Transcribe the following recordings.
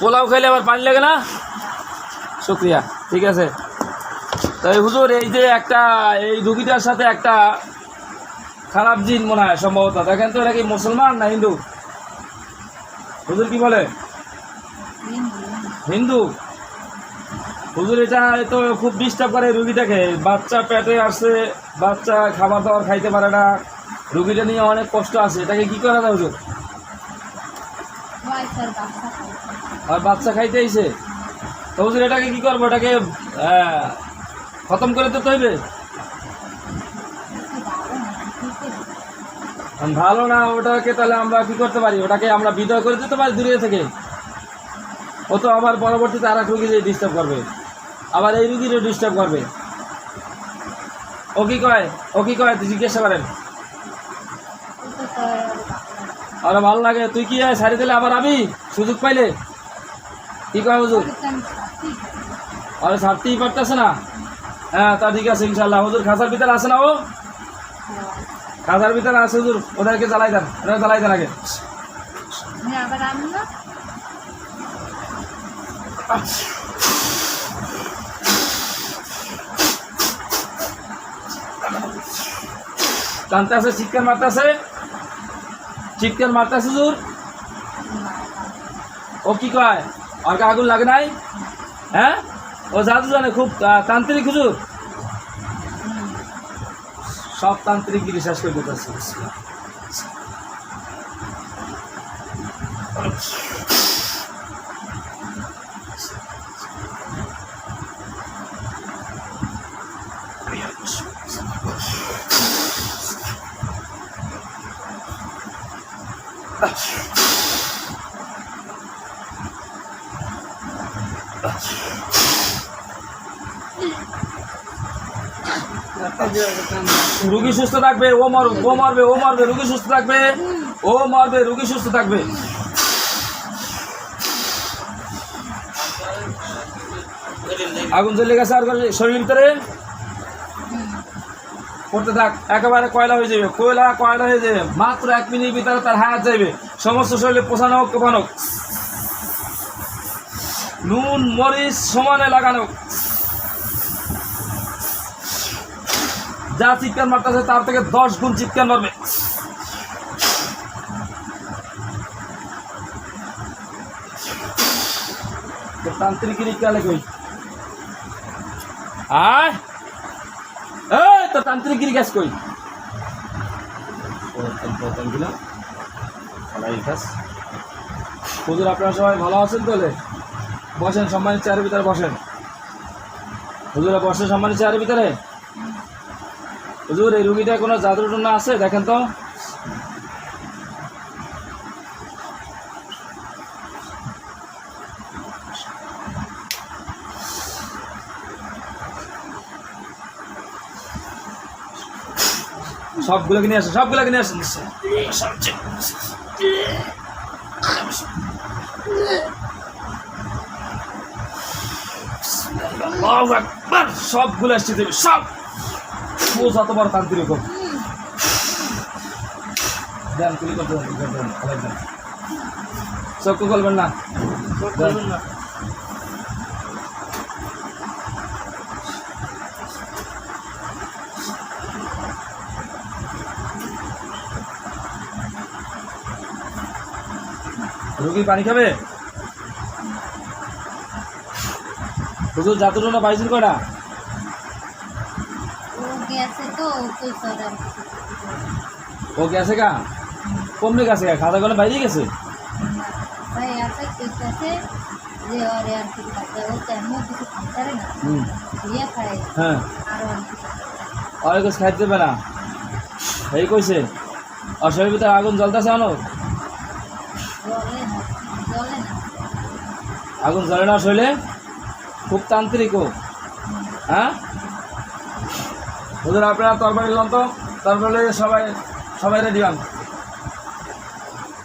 পোলাও খাইলে আবার পানি লাগে না? শুক্রিয়া, ঠিক আছে। তাই হুজুর, এই যে একটা, এই রুগীটার সাথে একটা খারাপ জিন মনে হয় সম্ভবত। দেখেন তো, এটা কি মুসলমান না হিন্দু? হুজুর কি বলে? হিন্দু। হুজুর, এটা তো খুব ডিস্টার্ব করে রুগীটাকে। বাচ্চা পেটে আসছে, বাচ্চা খাবার দাবার খাইতে পারে না। রুগীটা নিয়ে অনেক কষ্ট আছে। এটাকে কি করা যায় হুজুর? আর বাচ্চা খাইতে আইছে। তো এটাকে কি করব? এটাকে খতম করে দিতে হইবে? ভালো না, ওটাকে তাহলে আমরা কি করতে পারি? ওটাকে আমরা বিদায় করে দিতে পারি দূরে থেকে। ও তো আবার পরবর্তীতে আর এক রুগী ডিস্টার্ব করবে। আবার এই রুগীরও ডিস্টার্ব করবে। ও কি কয়? ও কি কয়? তুই জিজ্ঞাসা করেন। আর ভালো লাগে। তুই কি সারি দিলে আবার আবি? সুযোগ পাইলে? কি কয় হুজুর? আরে ছাড়তেই পারতেছে না? হ্যাঁ তা ঠিক আছে ইনশাল্লাহ হুজুর খাসার ভিতরে আছে না ও? খাসার ভিতরে আছে হুজুর ওদেরকে জ্বালাই দেন ওদের জ্বালাই দেন আগে। টানতে আছে চিৎকার মারতে আছে চিৎকার মারতে হুজুর। ও কি কয়? আর আগুন লাগে নাই? হ্যাঁ? ও জাদু জানে, খুব তান্ত্রিক হুজুর। সব তান্ত্রিক শেষ করে দিতেছে রুগী সুস্থ থাকবে, ও মর, ও মরবে ও মরবে, রুগী সুস্থ থাকবে, ও মরবে, রুগী সুস্থ থাকবে। আগুন জ্বলে গেছে, আর শরীরের ভিতরে? করতে থাক, একেবারে কয়লা হয়ে যাবে, কয়লা কয়লা হয়ে যাবে, মাত্র এক মিনিট ভিতরে তার হায়াত যাবে সমস্ত শরীরে পোষানো হোক। নুন, মরিচ, সমানে লাগানো যা চিৎকার মারতেছে, তার থেকে দশ গুণ চিৎকার মারবে। তান্ত্রিক কালে কই এই, তো তান্ত্রিক আপনারা সবাই ভালো আছেন তাহলে? বসেন, সম্মানিত চেয়ারের ভিতরে বসেন। হুজুরা, বসেন, সম্মানিত চেয়ারের ভিতরে। হুজুর, এই রুগীটা কোনো জাদু টনা আছে? দেখেন তো। সবগুলোকে নিয়ে আসেন, সবগুলোকে নিয়ে আসেন। সবগুলো আসছে, দেবে, সব। ও যত বড় তান্ত্রিক হোক দেন কুলি করতে দেন, কুলি দেন, চক্ষু করবেন না। রুগী পানি খাবে? হুজুর জাতুর জন্য পাইছেন কয়টা ও গেছে তো কই সরার ও গেছে গা? কমলে গেছে গা? খাতা গলে বাইরে গেছে? হ্যাঁ আর কিছু অনেক কিছু খাইতে দেবে না? এই কইছে অসহায় ভিতরে আগুন জ্বলতেছে আনো আগুন জ্বলে না শৈলে খুব তান্ত্রিক ও। হ্যাঁ? হুজুর আপনারা তরবারি লন তো তরবারি সবাই সবাই রেডি হন।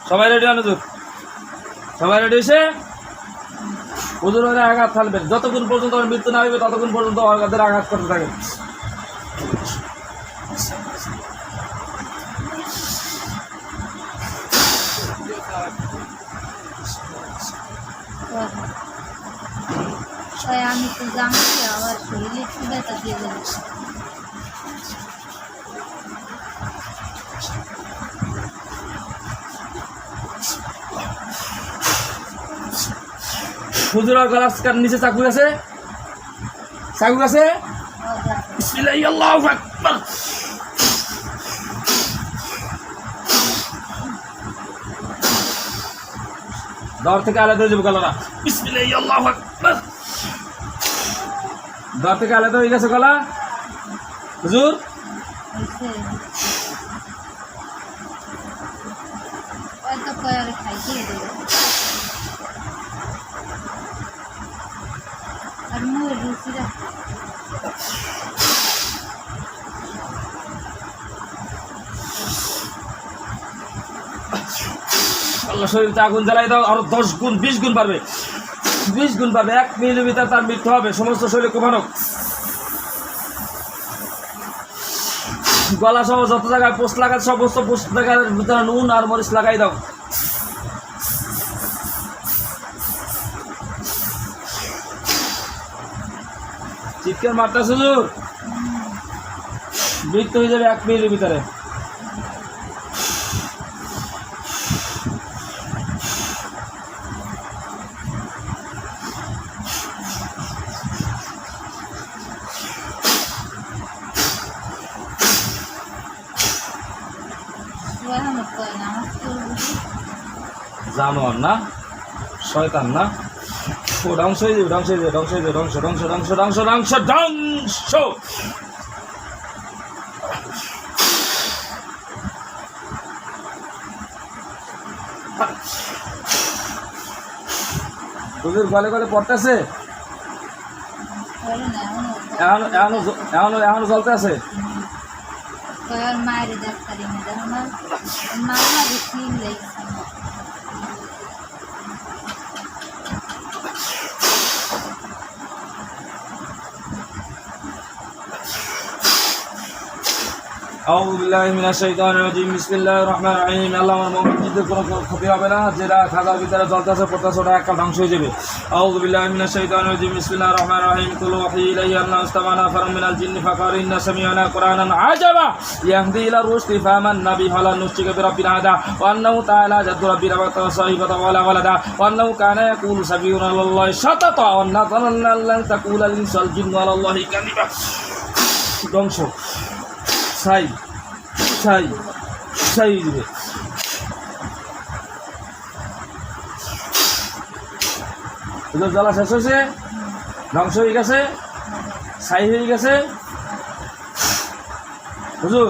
সবাই রেডি হন হুজুর? সবাই রেডি হয়েছে? হুজুর ওরা আঘাত ফেলবেন যতক্ষণ পর্যন্ত ওর মৃত্যু না হইবে, ততক্ষণ পর্যন্ত ওদের আঘাত করতে থাকে আমি তো জানছি আবার শরীরে একটু ব্যথা দিয়ে দেবে হুজুরের গলার নিচে চাকু আছে? চাকু আছে? দর থেকে আলাদা হয়ে যাব আকবার। দর থেকে আলাদা হয়ে গেছে গলা। হুজুর? হয়েছে ওই তো কয়ে আরে খাইতে দেবে আর মুয়ের রুচিটা আল্লাহ আগুন জ্বালাই দাও, আরও দশ গুণ, বিশ গুণ পারবে বিশ গুণ পারবে এক মিলিমিটার তার মৃত্যু হবে, সমস্ত শরীরে কোমানো গলা সহ যত জায়গায় পোস্ট লাগায় সমস্ত পোস্ট ভিতরে নুন আর মরিচ লাগাই দাও। চিৎকার মারটা সুযোগ মৃত্যু হয়ে যাবে এক মিনিটের ভিতরে। জানোয়ার না? শয়তান না? ও ধ্বংস হয়ে যাবে ধ্বংস হয়ে যাবে ধ্বংস হয়ে যাবে গলে পড়তেছে? এখনও এখনও এখনও আছে? মায়ের দেখো না মামলা দেখি লেগেছে আমার। আউযু বিল্লাহি মিনাশ শাইতানির রাজিম, বিসমিল্লাহির রহমানির রহিম। আল্লাহ আমার মুমিনদের কোনো ক্ষতি হবে না। যেটা খাজার ভিতরে জ্বলতেছে, পড়তেছে, ওটা একটা ধ্বংস হয়ে যাবে। আউযু বিল্লাহি মিনাশ শাইতানির রাজিম, বিসমিল্লাহির রহমানির রহিম। কুল ওয়াহি ইলাইয়া আন্না ইস্তামানা ফারম মিনাল জিন্নি ফাকার ইন্না সামিআনা কুরআনান আজাবা। ইয়াহদি ইলা রুশদি ফামান নাবি হালা নুশরিকা বিরাব্বিনা আদা। ওয়া আন্নাহু তাআলা জাদ্দু রাব্বিনা ওয়া সাহিবাতা ওয়ালা ওয়ালাদা। ওয়া আন্নাহু কানা ইয়াকুলু সাবিউনা আলাল্লাহি শাতাতা। ওয়া আন্না যালান্না আল্লান তাকুলা লিনসাল জিন্নু আলাল্লাহি কাযিবা। ধ্বংস। ছাই ছাই ছাই দিবে এগুলো জ্বালা শেষ হয়েছে ধ্বংস হয়ে গেছে সাই হয়ে গেছে। হুজুর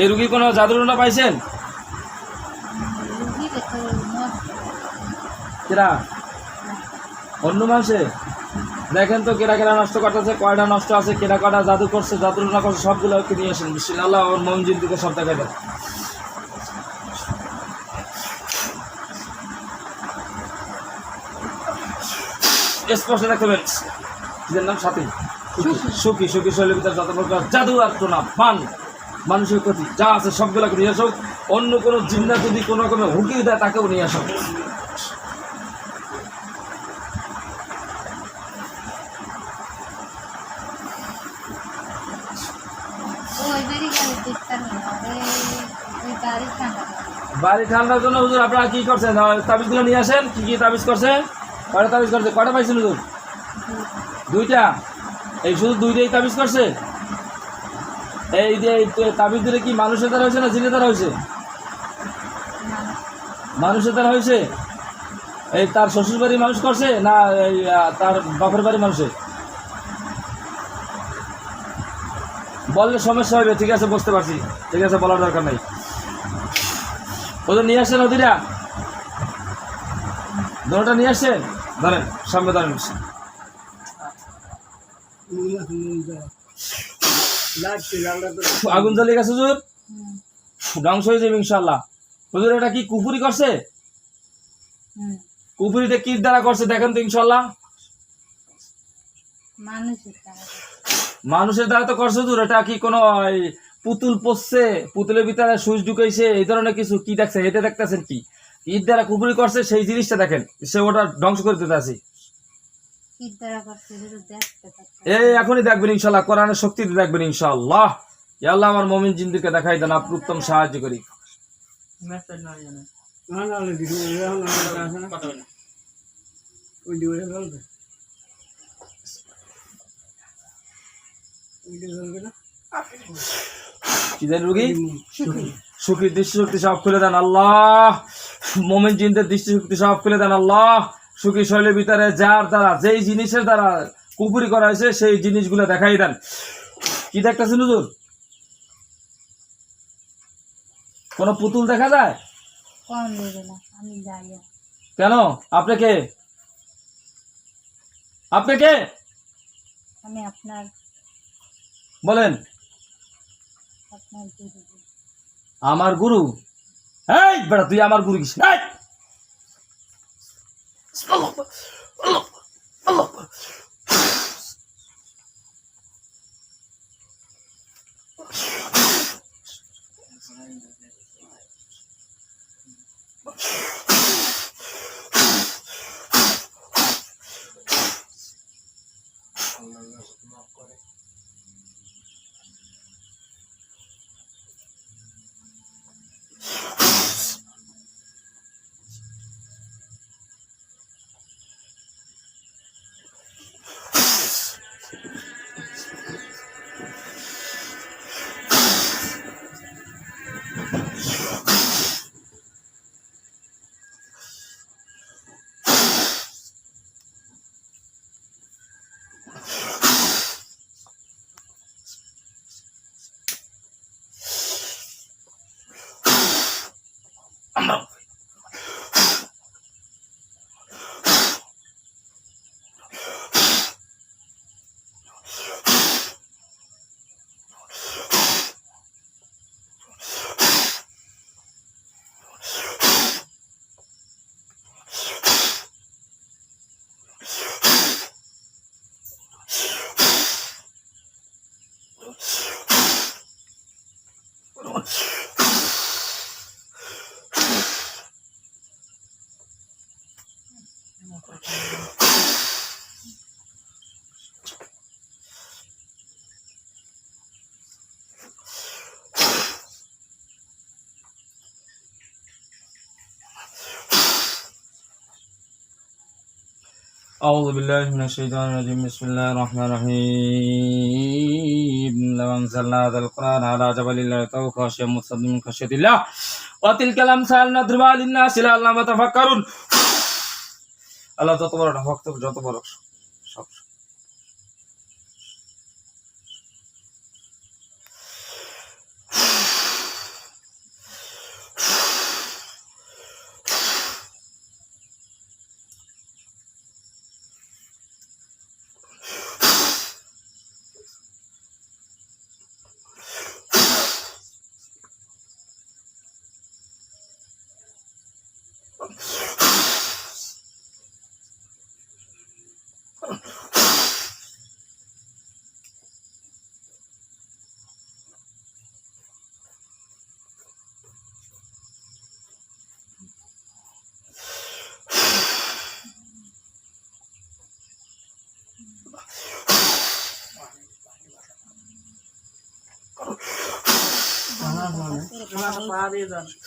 এই রুগীর কোনো জাদুরনা পাইছেন? রুগী কেরা? অন্য মানুষে দেখেন তো কেরা কেরা নষ্ট করতেছে কয়টা নষ্ট আছে কেরা কয়টা জাদু করছে জাদুরনা করছে সবগুলো নিয়ে আসেন। বিশ্বনাথ আল্লাহ ওর মমজিদ দিকে সব দেখাই দেন। স্পষ্ট দেখতে নিজের নাম? সাথী। সুখী। সুখী। শৈলীর ভিতরে যত প্রকার জাদু আর না পান মানুষের ক্ষতি যা আছে সবগুলোকে নিয়ে আসো অন্য কোনো জিন্দা যদি কোনো রকমের হুকি দেয় তাকেও নিয়ে আসো ওই বাড়ি গেলে দেখতাম না ওই ওই বাড়ি ঠান্ডা বাড়ি ঠান্ডার জন্য হুজুর আপনারা কি করছেন? তাবিজগুলো নিয়ে আসেন। কি কি তাবিজ করছে? কয়টা তাবিজ করছে? কয়টা পাইছেন হুজুর? দুইটা? এই শুধু দুইটাই তাবিজ করছে? এই যে এই তাবিজ দিলে কি মানুষের দ্বারা হয়েছে না জিনের দ্বারা হয়েছে? মানুষের দ্বারা হয়েছে? এই তার শ্বশুর বাড়ির মানুষ করছে না এই তার বাপের বাড়ির মানুষের? বললে সমস্যা হবে, ঠিক আছে, বুঝতে পারছি। ঠিক আছে, বলার দরকার নাই। ওদের নিয়ে আসছেন ওদিরা দোনোটা নিয়ে আসছেন? ধরেন সামনে ধরেন আগুন জ্বালিয়ে গেছে হুজুর। ধ্বংস হয়ে যাবে ইনশাল্লাহ হুজুর এটা কি কুফুরি করছে? হুম কুফুরিতে কি দ্বারা করছে দেখেন তো ইনশাল্লাহ মানুষের দ্বারা। তো করছে হুজুর এটা কি কোনো পুতুল পচছে পুতুলের ভিতরে সুইচ ঢুকাইছে এই ধরনের কিছু কি দেখছে এটা দেখতেছেন কি? ঈদ দ্বারা কুপুরি করছে সেই জিনিসটা দেখেন সে ওটা ধ্বংস করে দিতে আসি এই এখনই দেখবেন ইনশাল্লাহ কোরআনের শক্তিতে দেখবেন ইনশাআল্লাহ ইয়া আল্লাহ আমার মমিন জিন্দিকে দেখাই দেন আপনি উত্তম সাহায্য করি। না। কি রুগী? সুখীর দৃষ্টিশক্তি সব খুলে দেন আল্লাহ। মোমেন জিনদের দৃষ্টিশক্তি সব খুলে দেন আল্লাহ। সুখী শৈলের ভিতরে যার দ্বারা যেই জিনিসের দ্বারা কুপুরি করা হয়েছে সেই জিনিসগুলো দেখাই দেন। কি দেখতেছেন হুজুর? কোন পুতুল দেখা যায়? কম দেবে না আমি যাই আর। কেন আপনাকে আপনাকে আমি আপনার বলেন। আমার গুরু? এই বেটা তুই আমার গুরু কিস? এই! أعوذ بالله من الشيطان الرجيم بسم الله الرحمن الرحيم لو أنزلنا هذا القرآن على جبل لرأيته خاشعا متصدعا من خشية الله وتلك الأمثال نضربها للناس لعلهم يتفكرون আল্লাহ যত বড় না ভক্ত যত বড় ধ্বংস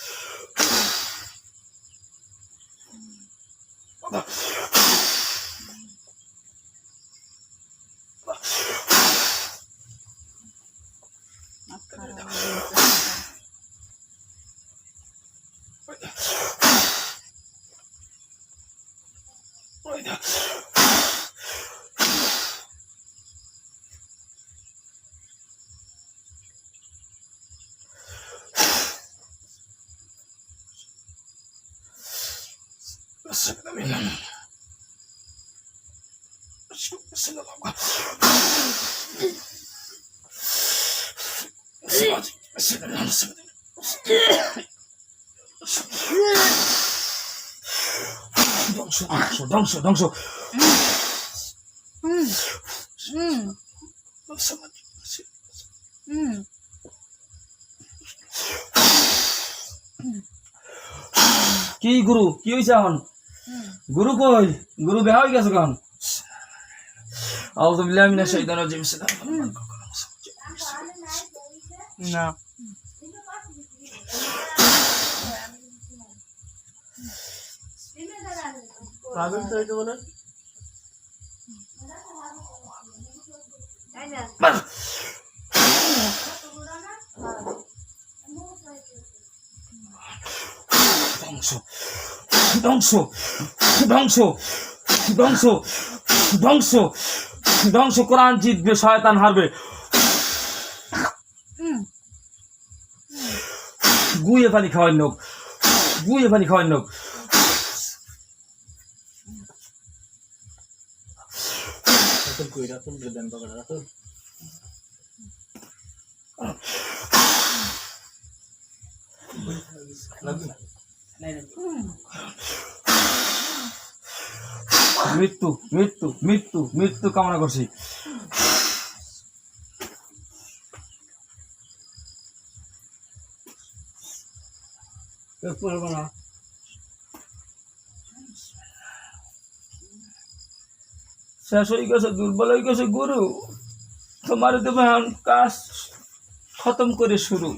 ধ্বংস ধ্বংস। কি গুরু কি হয়েছে এখন? গুরু কই? গুরু বেহা হয়ে গেছে কখন? আউযু বিল্লাহি মিনাশ শাইতানির রাজিম। না। ধ্বংস ধ্বংস ধ্বংস ধ্বংস ধ্বংস কোরআন জিতবে, শয়তান হারবে। গুয়ে পানি খাওয়াই নোক গুয়ে পানি খাওয়াই নোক মৃত্যু মৃত্যু মৃত্যু মৃত্যু কামনা করছি। না শেষ হয়ে গেছে দুর্বল হয়ে গেছে গুরু। তোমার তুমি এখন কাজ খতম করে শুরু।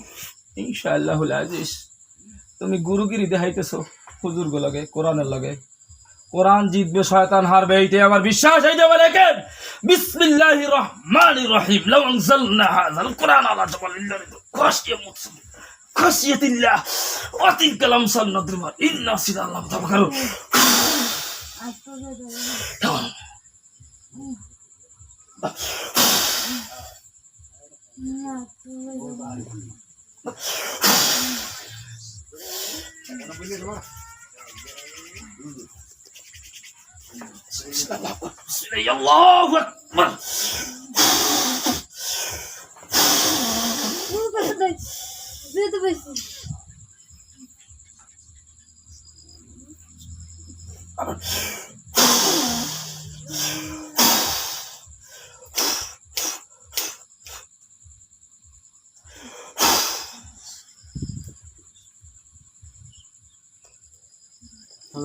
ইনশাআল্লাহ আজিজ। তুমি গুরুগিরি দেখাইতেছো হুজুর লগে কোরআনের লগে। কোরআন জিতবে শয়তান হারবে এইটাই আমার বিশ্বাস এই যাবে দেখেন বিসমিল্লাহির রহমানির রহিম। লাউ আনজালনা হাযাল কোরআন আলা জাবালিন লারিদু খাশিয়াত খাশিয়াতিল্লাহ। ওয়া তিলকাল আমসাল নাদরিবা ইন্না সিরাল্লাহ তাবাকারুন আজ তো যাবে না না তো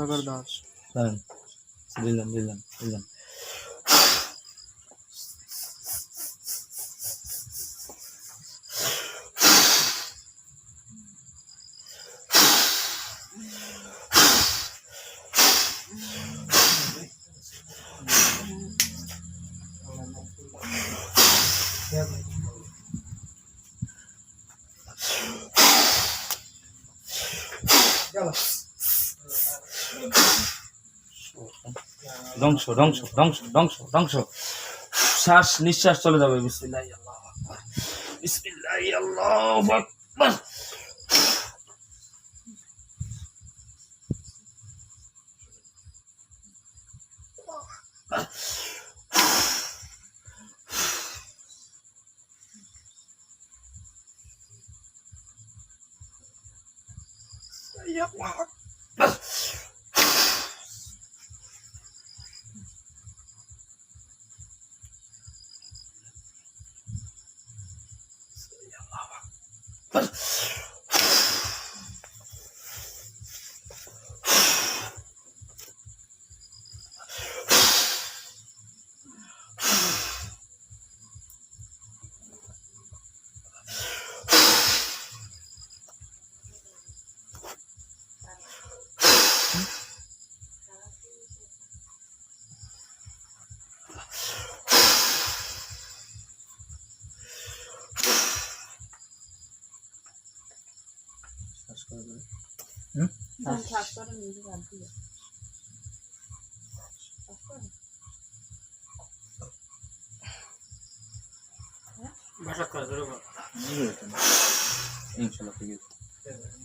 করে দাস। দিলাম দিলাম দিলাম। ধ্বংস ধ্বংস ধ্বংস ধ্বংস ধ্বংস শ্বাস নিঃশ্বাস চলে যাবে বিসমিল্লাহ আল্লাহু আকবার বিসমিল্লাহ আল্লাহু আকবার ইনশাআল্লাহ ঠিক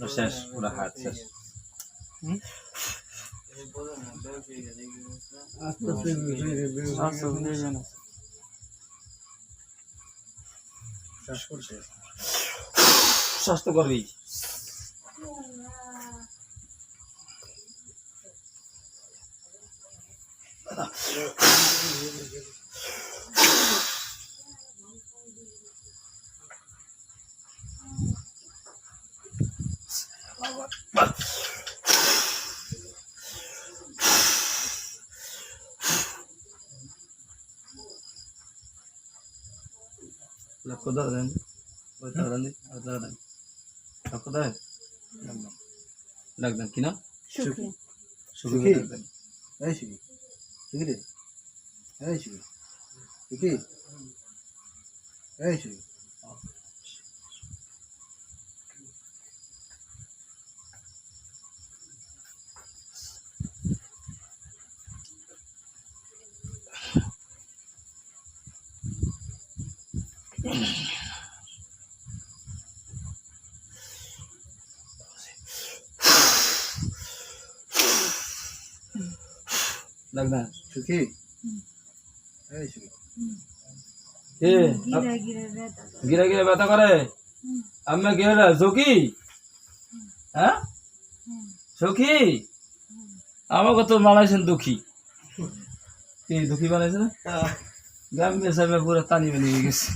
শেষ পুরো হাত শেষ আস্তে আস্তে বুঝিয়ে দেবে স্বাস্থ্য లక్కుదా రండి పోతా రండి అట్లా రండి లక్కుదా লাগদান কিনা সুখী সুখী এই সুখী Sige din. Ay, sige. Sige. Ay, sige. Dagdag. সুখী এই এ গিরে গিরে ব্যথা করে। আমি গিরে সখী হ্যাঁ সখী আমাকে তো বানাইছেন দুঃখী কি দুঃখী বানাইছে না পুরো বেরিয়ে গেছে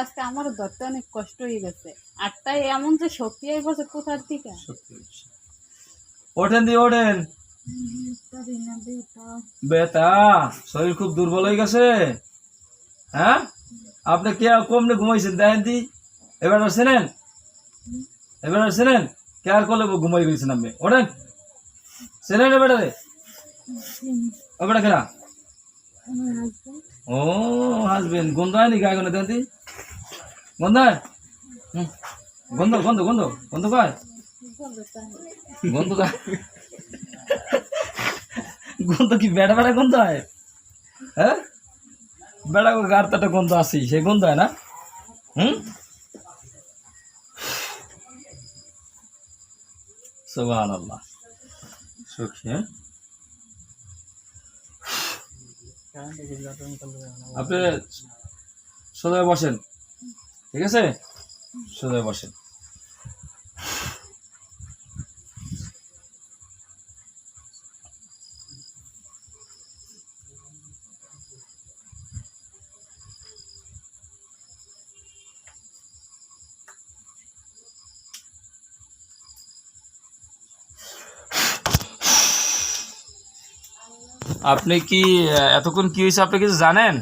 আজকে আমারও ধরতে অনেক কষ্ট হয়ে গেছে আটটায় এমন যে শক্তি আই বসে কোথার থেকে সত্যি ওঠেন দি ওঠেন বেতা শরীর খুব দুর্বল হয়ে গেছে? হ্যাঁ? আপনি কে, কমনে ঘুমাইছেন? দেখেন দি। এবার শোনেন এবার শোনেন কে আর করলে ঘুমাই গেছেন আপনি? ওঠেন। শোনেন এবার? এবার কেনা হাজবেন্ড ও হাসবেন গন্ধ হয়নি নাকি আগুনে দেন দি। গন্ধ হয়। গন্ধ গন্ধ গন্ধ। গন্ধ পায় গন্ধ গন্ধ কি বেড়া বেড়া গন্ধ হয়? হ্যাঁ? বেড়া গাড়তাটা গন্ধ আসি সে গন্ধ হয় না? হুম? সুবহান আল্লাহ সুখী হ্যাঁ? আপনি সোজায় বসেন, ঠিক আছে? সোজায় বসেন। আপনি কি এতক্ষণ কি হয়েছে আপনি কিছু জানেন?